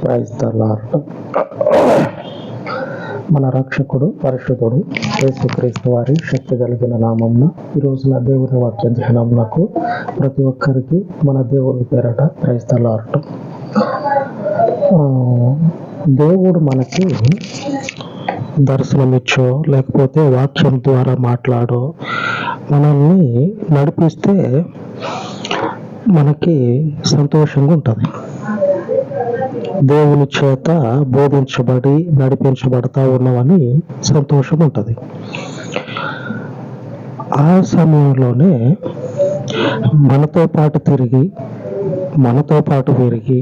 Praise the lord మన రక్షకుడు పరిశుద్ధుడు యేసుక్రీస్తు వారి శక్తి కలిగిన నామంన ఈ రోజున దేవుని వాక్య ధ్యానమునకు ప్రతి ఒక్కరికి మన దేవుని పేరట ప్రైజ్ ద లార్డ్ దేవుడు మనకి దర్శనమిచ్చో లేకపోతే వాక్యం ద్వారా మాట్లాడో మనల్ని నడిపిస్తే మనకి సంతోషంగా ఉంటుంది. దేవుని చేత బోధించబడి నడిపించబడతా ఉన్నామని సంతోషం ఉంటుంది. ఆ సమయంలోనే మనతో పాటు తిరిగి మనతో పాటు పెరిగి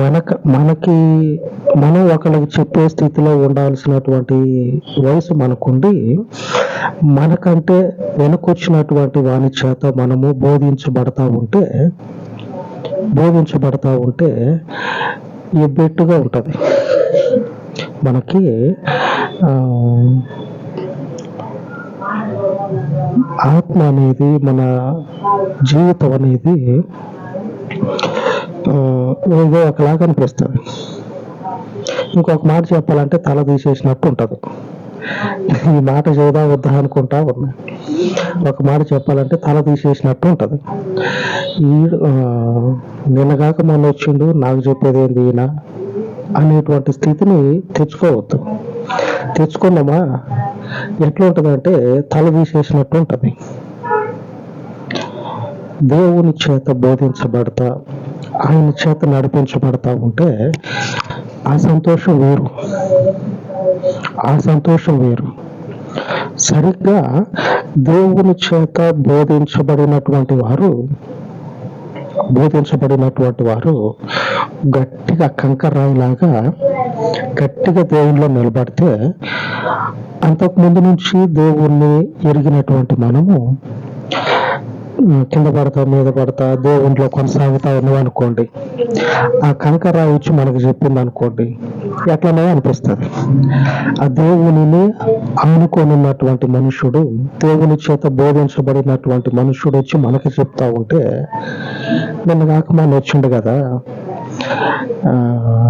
మనక మనకి మనం ఒకరికి చెప్పే స్థితిలో ఉండాల్సినటువంటి వయసు మనకుండి మనకంటే వెనుకొచ్చినటువంటి వాని చేత మనము బోధించబడతా ఉంటే బోధించబడతా ఉంటే ఎబ్బెట్టుగా ఉంటుంది. మనకి ఆత్మ అనేది మన జీవితం అనేది ఏదో ఒకలాగా అనిపిస్తుంది. ఇంకొక మాట చెప్పాలంటే తల తీసేసినట్టు ఉంటుంది. ఈ మాట చేదా వద్దా అనుకుంటా ఉన్నా. ఒక మాట చెప్పాలంటే తల తీసేసినట్టు ఉంటుంది. ఈ నిన్నగాక మొన్న వచ్చిండు నాకు చెప్పేది ఏంది ఈయన అనేటువంటి స్థితిని తెచ్చుకోవద్దు. తెచ్చుకున్నామా? ఎట్లా ఉంటుందంటే తల తీసేసినట్టు ఉంటుంది. దేవుని చేత బోధించబడతా ఆయన చేత నడిపించబడతా ఉంటే ఆ సంతోషం వేరు. ఆ సంతోషం వేరు. సరిగ్గా దేవుని చేత బోధించబడినటువంటి వారు బోధించబడినటువంటి వారు గట్టిగా కంకర్రాయిలాగా గట్టిగా దేవునిలో నిలబడితే అంతకు ముందు నుంచి దేవుణ్ణి ఎరిగినటువంటి మనము కింద పడతా మీద పడతా దేవునిలో కొనసాగుతా ఉన్నాం అనుకోండి ఆ కనకరావు వచ్చి మనకు చెప్పింది అనుకోండి ఎట్లనే అనిపిస్తుంది. ఆ దేవునిని ఆనుకొని ఉన్నటువంటి మనుషుడు దేవుని చేత బోధించబడినటువంటి మనుషుడు వచ్చి మనకి చెప్తా ఉంటే నిన్న కాక మనం వచ్చిండు కదా. ఆ,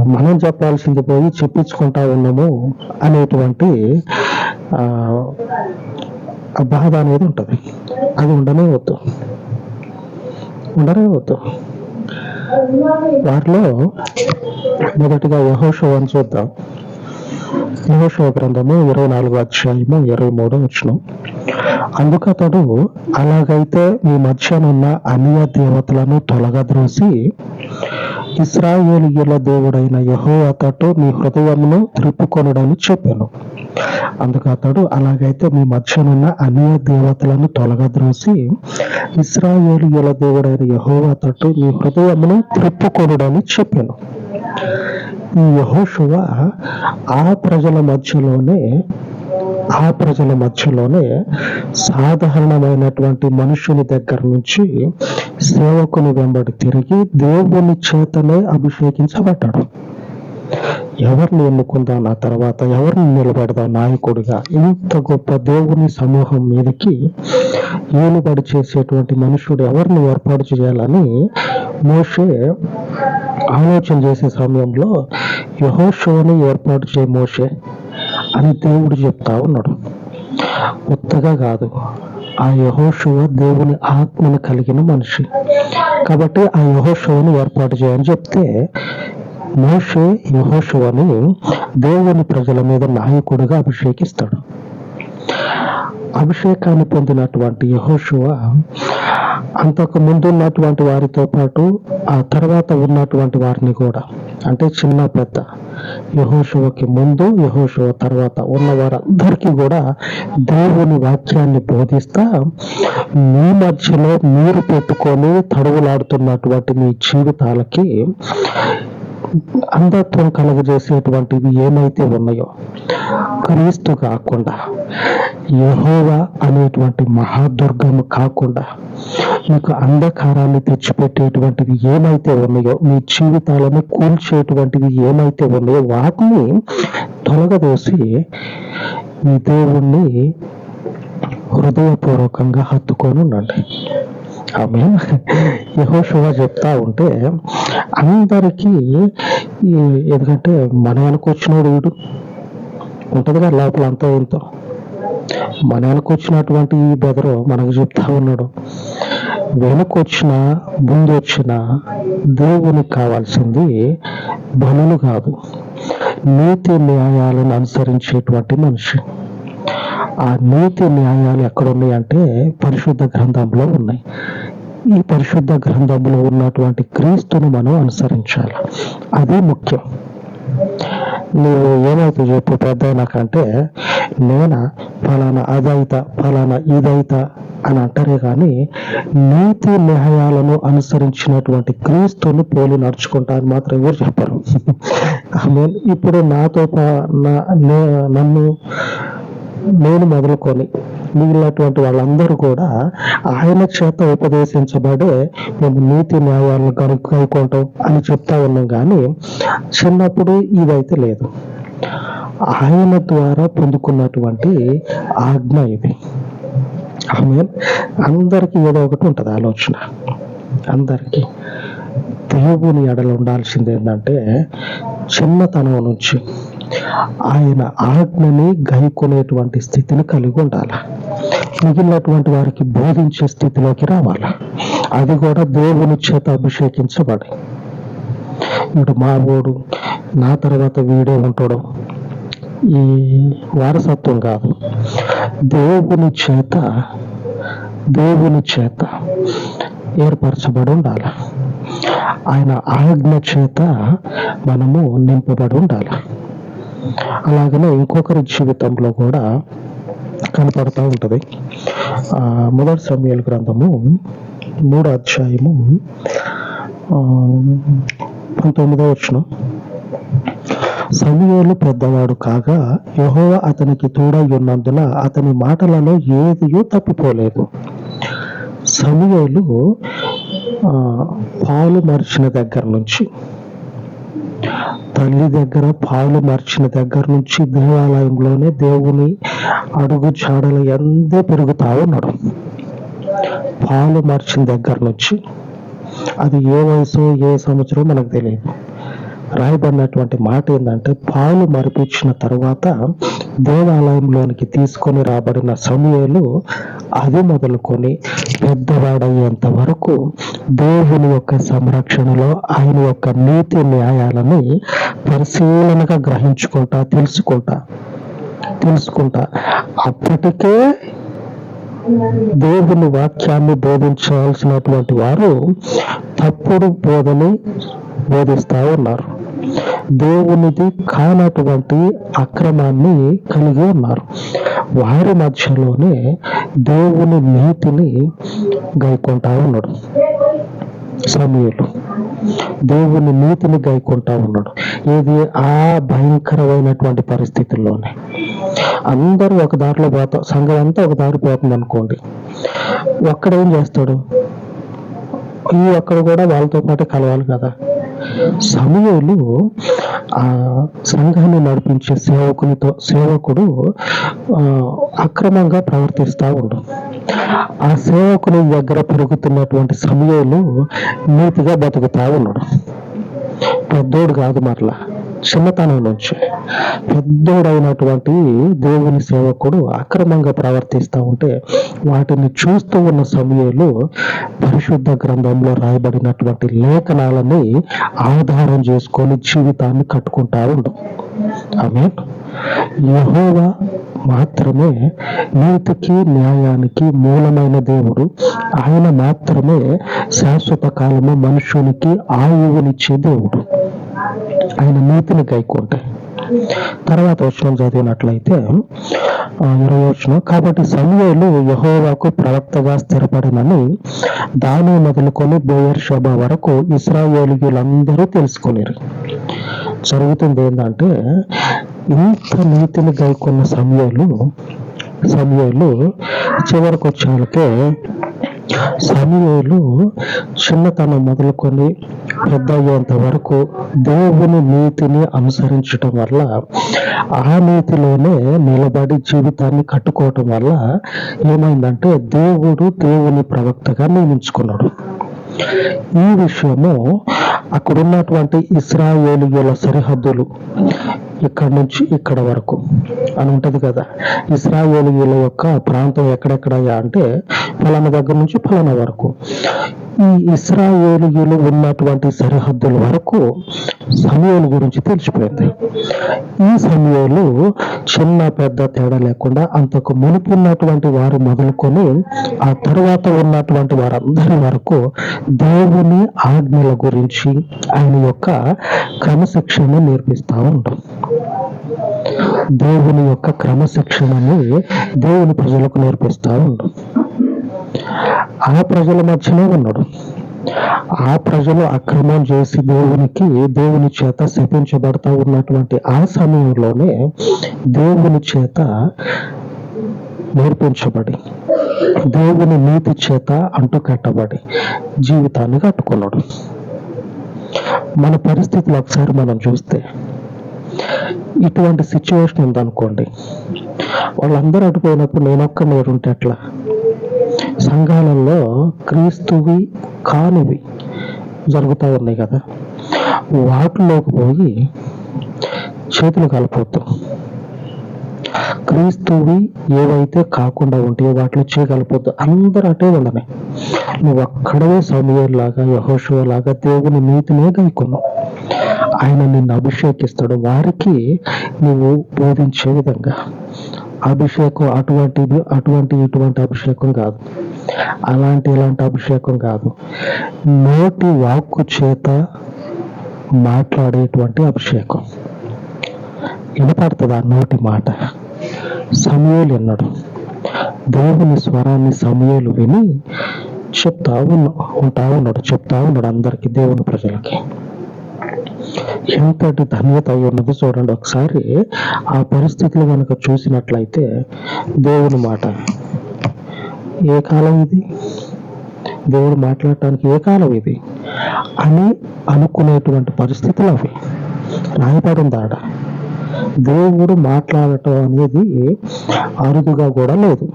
మనం చెప్పాల్సింది పోయి చెప్పించుకుంటా ఉన్నాము అనేటువంటి ఆ, బాధ అనేది ఉంటుంది. అది ఉండనే వద్దు. ఉండనే వద్దు. వారిలో మొదటిగా యహోషవాన్ని చూద్దాం. యహోషవ గ్రంథము ఇరవై నాలుగు అధ్యాయము ఇరవై మూడో వచ్చిన అందుకు అతడు అలాగైతే మీ మధ్యనున్న అన్య దేవతలను తొలగద్రోసి ఇస్రాయేలియుల దేవుడైన యహో అతడు మీ హృదయమును త్రిప్పుకొనడని చెప్పాను. అందుకు అతడు అలాగైతే మీ మధ్యనున్న అన్య దేవతలను తొలగద్రోసి ఇస్రాయేలియుల దేవుడైన యహో అతడు మీ హృదయమును త్రిప్పుకొనడని చెప్పాను. ఈ యహోషువ ఆ ప్రజల మధ్యలోనే ఆ ప్రజల మధ్యలోనే సాధారణమైనటువంటి మనుషుని దగ్గర నుంచి సేవకుని వెంబడి తిరిగి దేవుని చేతనే అభిషేకించబడ్డాడు. ఎవరిని ఎన్నుకుందాం నా తర్వాత? ఎవరిని నిలబెడదాం నాయకుడిగా? ఇంత గొప్ప దేవుని సమూహం మీదకి ఏలుబడి చేసేటువంటి మనుషుడు ఎవరిని ఏర్పాటు చేయాలని మోషే ఆలోచన చేసే సమయంలో యహోషోని ఏర్పాటు చేయ మోషే. అని దేవుడు చెప్తా ఉన్నాడు. కొత్తగా కాదు ఆ యహోషువ దేవుని ఆత్మను కలిగిన మనిషి. కాబట్టి ఆ యహోషువని ఏర్పాటు చేయని చెప్తే మోషే యహోషువని దేవుని ప్రజల మీద నాయకుడిగా అభిషేకిస్తాడు. అభిషేకాన్ని పొందినటువంటి యహోషువ అంతకు ముందు ఉన్నటువంటి వారితో పాటు ఆ తర్వాత ఉన్నటువంటి వారిని కూడా అంటే చిన్న పెద్ద యహోషువకి ముందు యహోశవ తర్వాత ఉన్న వారందరికీ కూడా దేవుని వాక్యాన్ని బోధిస్తా మీ మధ్యలో మీరు పెట్టుకొని తడవులాడుతున్నటువంటి మీ జీవితాలకి అంధత్వం కలుగజేసేటువంటివి ఏమైతే ఉన్నాయో క్రీస్తు కాకుండా యహోవా అనేటువంటి మహాదుర్గము కాకుండా మీకు అంధకారాన్ని తెచ్చిపెట్టేటువంటివి ఏమైతే ఉన్నాయో మీ జీవితాలను కూల్చేటువంటివి ఏమైతే ఉన్నాయో వాటిని తొలగదోసి మీ దేవుణ్ణి హృదయపూర్వకంగా హత్తుకొని ఉండండి. ఆమె యహోషువ చెప్తా ఉంటే అందరికీ ఎందుకంటే మన వెనకొచ్చినోడు వీడు. ఉంటుంది కదా లోపల అంతా ఇంత మన వెనకొచ్చినటువంటి ఈ బెదరు మనకు చెప్తా ఉన్నాడు. వెనకొచ్చిన ముందు వచ్చిన దేవునికి కావాల్సింది బలులు కాదు. నీతి న్యాయాలను అనుసరించేటువంటి మనిషి. ఆ నీతి న్యాయాలు ఎక్కడ అంటే పరిశుద్ధ గ్రంథంలో ఉన్నాయి. ఈ పరిశుద్ధ గ్రంథంలో ఉన్నటువంటి క్రీస్తుని మనం అనుసరించాలి. అదే ముఖ్యం. నువ్వు ఏమైతే చెప్పు పెద్ద నాకంటే నేన ఫలానా అదైత ఫలానా ఇదైత అని అంటారే కానీ నీతి న్యాయాలను అనుసరించినటువంటి క్రీస్తుని పోలి నడుచుకుంటా అని మాత్రం ఎవరు చెప్పరు. ఇప్పుడు నాతో నన్ను నేను మొదలుకొని మిగిలినటువంటి వాళ్ళందరూ కూడా ఆయన చేత ఉపదేశించబడే మేము నీతి న్యాయాలను కను కనుక్కుంటాం అని చెప్తా ఉన్నాం కానీ చిన్నప్పుడు ఇదైతే లేదు. ఆయన ద్వారా పొందుకున్నటువంటి ఆజ్ఞ ఇది. ఆమె అందరికీ ఏదో ఒకటి ఉంటుంది ఆలోచన. అందరికీ. దేవుని ఎడలు ఉండాల్సింది ఏంటంటే చిన్నతనం నుంచి ఆయన ఆజ్ఞని గైకొనేటువంటి స్థితిని కలిగి ఉండాలి? మిగిలినటువంటి వారికి బోధించే స్థితిలోకి రావాలి? అది కూడా దేవుని చేత అభిషేకించబడి. ఇటు మా నా తర్వాత వీడే ఉంటాడు. ఈ వారసత్వం కాదు. దేవుని చేత దేవుని చేత ఏర్పరచబడి ఉండాలి? ఆయన ఆజ్ఞ చేత మనము నింపబడి ఉండాలి? అలాగనే ఇంకొకరి జీవితంలో కూడా కనపడతా ఉంటుంది. ఆ, మొదటి సమయాల గ్రంథము మూడో అధ్యాయము పంతొమ్మిదో వచ్చిన సమయంలో పెద్దవాడు కాగా యహోవ అతనికి తోడై ఉన్నందున అతని మాటలలో ఏదియో తప్పిపోలేదు. సమయంలో పాలు మరిచిన దగ్గర నుంచి తల్లి దగ్గర పాలు మార్చిన దగ్గర నుంచి దేవాలయంలోనే దేవుని అడుగు చాడలు ఎందే పెరుగుతా ఉన్నాడు పాలు మార్చిన దగ్గర నుంచి. అది ఏ వయసు ఏ సంవత్సరం మనకు తెలియదు. రాయబడినటువంటి మాట ఏంటంటే పాలు మరిపించిన తర్వాత దేవాలయంలోనికి తీసుకొని రాబడిన సమయాలు అది మొదలుకొని పెద్దవాడయ్యేంత వరకు దేవుని యొక్క సంరక్షణలో ఆయన యొక్క నీతి న్యాయాలని పరిశీలనగా గ్రహించుకుంటా తెలుసుకుంటా తెలుసుకుంటా. అప్పటికే దేవుని వాక్యాన్ని బోధించాల్సినటువంటి వారు తప్పుడు బోధని బోధిస్తూ ఉన్నారు. దేవునిది కానటువంటి అక్రమాన్ని కలిగి ఉన్నారు. వారి మధ్యలోనే దేవుని నీతిని గైకొంటా ఉన్నాడు. సమయంలో. దేవుని నీతిని గైకుంటా ఉన్నాడు. ఇది ఆ భయంకరమైనటువంటి పరిస్థితుల్లోనే. అందరూ ఒక దారిలో పోతా సంఘం అంతా ఒక దారి పోతుంది అనుకోండి. ఒక్కడేం చేస్తాడు? ఈ ఒక్కడు కూడా వాళ్ళతో పాటు కలవాలి కదా. సమయంలో ఆ సంఘాన్ని నడిపించే సేవకునితో సేవకుడు అక్రమంగా ప్రవర్తిస్తా ఉండు. ఆ సేవకుని దగ్గర పెరుగుతున్నటువంటి సమయంలో నీతిగా బతుకుతా ఉన్నాడు పెద్దోడు కాదు మరలా. చిన్నతనం నుంచి పెద్దోడైనటువంటి దేవుని సేవకుడు అక్రమంగా ప్రవర్తిస్తూ ఉంటే వాటిని చూస్తూ ఉన్న సమయంలో పరిశుద్ధ గ్రంథంలో రాయబడినటువంటి లేఖనాలని ఆధారం చేసుకొని జీవితాన్ని కట్టుకుంటా ఉండు. ఆమె యహోవా మాత్రమే నీతికి న్యాయానికి మూలమైన దేవుడు. ఆయన మాత్రమే శాశ్వత కాలము మనుషునికి ఆయువునిచ్చే దేవుడు. ఆయన నీతిని గైకుంటే తర్వాత వచనం చదివినట్లయితే ఇరవై వచనం కాబట్టి సమయంలో యహోవాకు ప్రవక్తగా స్థిరపడినని దాని మొదలుకొని బోయర్ శోభ వరకు ఇస్రాయేలీయులందరూ తెలుసుకునేరు. జరుగుతుంది ఏంటంటే ఇంత నీతిని గైకొన్న సమయాలు సమయాలు చివరికి వచ్చేవాళ్ళకే సమూహలు చిన్నతనం మొదలుకొని పెద్ద అయ్యేంత వరకు దేవుని నీతిని అనుసరించటం వల్ల ఆ నీతిలోనే నిలబడి జీవితాన్ని కట్టుకోవటం వల్ల ఏమైందంటే దేవుడు దేవుని ప్రవక్తగా నియమించుకున్నాడు. ఈ విషయము అక్కడ ఉన్నటువంటి ఇస్రాయేలీయుల సరిహద్దులు ఇక్కడ నుంచి ఇక్కడ వరకు అని ఉంటది కదా. ఇస్రాయేలీల యొక్క ప్రాంతం ఎక్కడెక్కడ అంటే ఫలానా దగ్గర నుంచి ఫలానా వరకు. ఈ ఇస్రాయేలీయులు ఉన్నటువంటి సరిహద్దుల వరకు సమయాల గురించి తెలిసిపోయింది. ఈ సమయంలో చిన్న పెద్ద తేడా లేకుండా అంతకు మునుపు ఉన్నటువంటి వారు మొదలుకొని ఆ తర్వాత ఉన్నటువంటి వారందరి వరకు దేవుని ఆజ్ఞల గురించి ఆయన యొక్క క్రమశిక్షణ నేర్పిస్తా ఉంటాం దేవుని యొక్క క్రమశిక్షణని దేవుని ప్రజలకు నేర్పిస్తా ఉంటాం ఆ ప్రజల మధ్యనే ఉన్నాడు. ఆ ప్రజలు అక్రమం చేసి దేవునికి దేవుని చేత శపించబడతా ఉన్నటువంటి ఆ సమయంలోనే దేవుని చేత నేర్పించబడి దేవుని నీతి చేత అంటుకట్టబడి జీవితాన్ని కట్టుకున్నాడు. మన పరిస్థితులు ఒకసారి మనం చూస్తే ఇటువంటి సిచ్యువేషన్ ఉందనుకోండి వాళ్ళందరూ అటుపోయినప్పుడు నేనొక్క నేరుంటే ఎట్లా? సంఘాలలో క్రీస్తువి కానివి జరుగుతూ ఉన్నాయి కదా. వాటిలోకి పోయి చేతులు కలపొద్దు క్రీస్తువి ఏవైతే కాకుండా ఉంటాయో వాటిలో చేయగలపొద్దు అందరూ అటే ఉండని నువ్వు అక్కడవే లాగా యహోషువ లాగా దేవుని నీతినే గైకున్నావు. ఆయన నిన్ను అభిషేకిస్తాడు. వారికి నువ్వు బోధించే విధంగా అభిషేకం అటువంటిది అటువంటి ఇటువంటి అభిషేకం కాదు. అలాంటి ఇలాంటి అభిషేకం కాదు. నోటి వాక్కు చేత మాట్లాడేటువంటి అభిషేకం. వినపడుతుంది ఆ నోటి మాట? సమయలు విన్నాడు. దేవుని స్వరాన్ని సమయలు విని చెప్తా ఉన్నా ఉంటా ఉన్నాడు చెప్తా ఉన్నాడు అందరికి దేవుని ప్రజలకి. ఎంతటి ధన్యత ఉన్నది చూడండి ఒకసారి. ఆ పరిస్థితులు కనుక చూసినట్లయితే దేవుని మాట. ఏ కాలం ఇది? దేవుడు మాట్లాడటానికి ఏ కాలం ఇది? అని అనుకునేటువంటి పరిస్థితులు అవి. రాయబడింది ఆడ దేవుడు మాట్లాడటం అనేది అరుదుగా కూడా లేదు.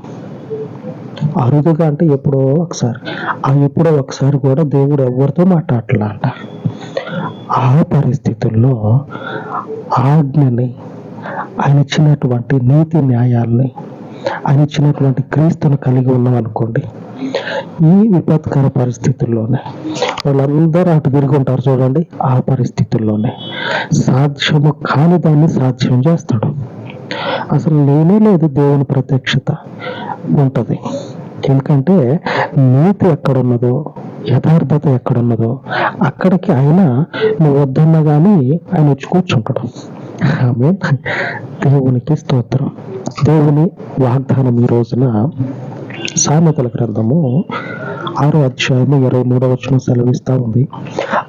అరుదుగా అంటే ఎప్పుడో ఒకసారి. ఆ ఎప్పుడో ఒకసారి కూడా దేవుడు ఎవరితో మాట్లాడట్లా ఆ పరిస్థితుల్లో ఆజ్ఞని ఆయన ఇచ్చినటువంటి నీతి న్యాయాల్ని ఆయన ఇచ్చినటువంటి క్రీస్తును కలిగి ఉన్నాం అనుకోండి. ఈ విపత్కర పరిస్థితుల్లోనే వాళ్ళందరూ అటు తిరిగి ఉంటారు చూడండి ఆ పరిస్థితుల్లోనే. సాధ్యము కాని దాన్ని సాధ్యం చేస్తాడు. అసలు లేనే లేదు దేవుని ప్రత్యక్షత. ఉంటది. ఎందుకంటే నీతి ఎక్కడున్నదో యథార్థత ఎక్కడున్నదో అక్కడికి ఆయన నువ్వు వద్దన్నా కానీ ఆయన వచ్చి కూర్చుంటాడు. ఆమె దేవునికి స్తోత్రం. దేవుని వాగ్దానం ఈ రోజున సామెతల గ్రంథము ఆరో అధ్యాయము ఇరవై మూడవ వచ్చిన సెలవిస్తా ఉంది.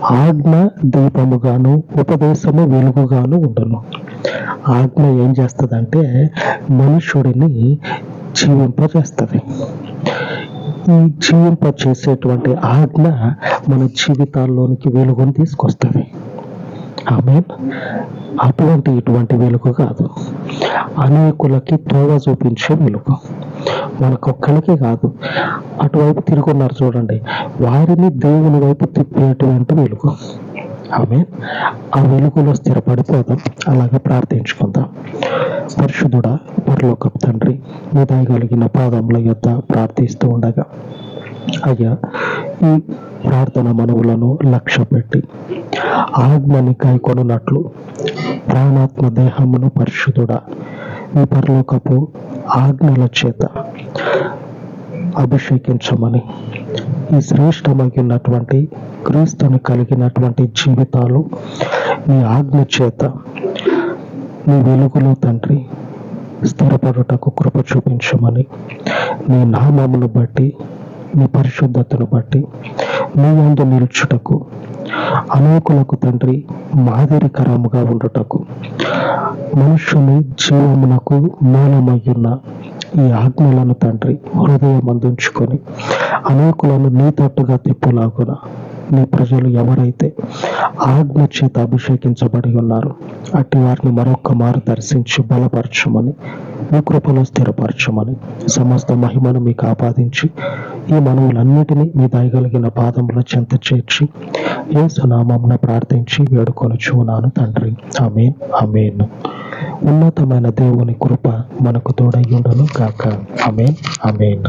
ఆజ్ఞ దీపముగాను ఉపదేశము వెలుగుగాను ఉండను. ఆజ్ఞ ఏం చేస్తుందంటే మనుషుడిని జీవింపజేస్తుంది. ఈ జీవింప చేసేటువంటి ఆజ్ఞ మన జీవితాల్లోనికి వెలుగును తీసుకొస్తుంది. ఆమె అటువంటి ఇటువంటి వెలుగు కాదు. అనేకులకి త్రోవ చూపించే వెలుగు. మనకొక్కడికే కాదు. అటువైపు తిరుగున్నారు చూడండి. వారిని దేవుని వైపు తిప్పేటువంటి వెలుగు. ఆమె ఆ వెలుగులో స్థిరపడిపోదాం. అలాగే ప్రార్థించుకుందాం. పరిశుద్ధుడా పరలోకం తండ్రి మీ దయగలిగిన పాదముల యొద్ద ప్రార్థిస్తూ ఉండగా అయ్యా ఈ ప్రార్థన మనవులను లక్ష్య పెట్టి ఆత్మని కైకొనున్నట్లు ప్రాణాత్మ దేహమును పరిశుద్ధుడా ఈ పరలోకపు ఆజ్ఞల చేత అభిషేకించమని. ఈ శ్రేష్టమైనటువంటి క్రీస్తుని కలిగినటువంటి జీవితాలు నీ ఆజ్ఞ చేత నీ వెలుగులో తండ్రి స్థిరపడుటకు కృప చూపించమని. నీ నామమును బట్టి నీ పరిశుద్ధతను బట్టి నీ ముందు నిలుచుటకు అనేకులకు తండ్రి మాదిరికరముగా ఉండుటకు మనుషుని జీవమునకు మూలమయ్యున్న ఈ ఆజ్ఞలను తండ్రి హృదయం అందించుకొని అనేకులను నీ తట్టుగా తిప్పులాగున. నీ ప్రజలు ఎవరైతే ఆజ్ఞ చేత అభిషేకించబడి ఉన్నారు అట్టి వారిని మరొక్క మారు దర్శించి బలపరచమని మీ కృపలో స్థిరపరచమని సమస్త మహిమను మీకు ఆపాదించి ఈ మనవులన్నిటినీ మీ దయగలిగిన పాదముల చెంత చేర్చి ఏ సునామమున ప్రార్థించి వేడుకొని చూనాను తండ్రి. ఆమె ఆమెన్. ఉన్నతమైన దేవుని కృప మనకు తోడయ్యుండను కాక ఆమెన్ ఆమెన్.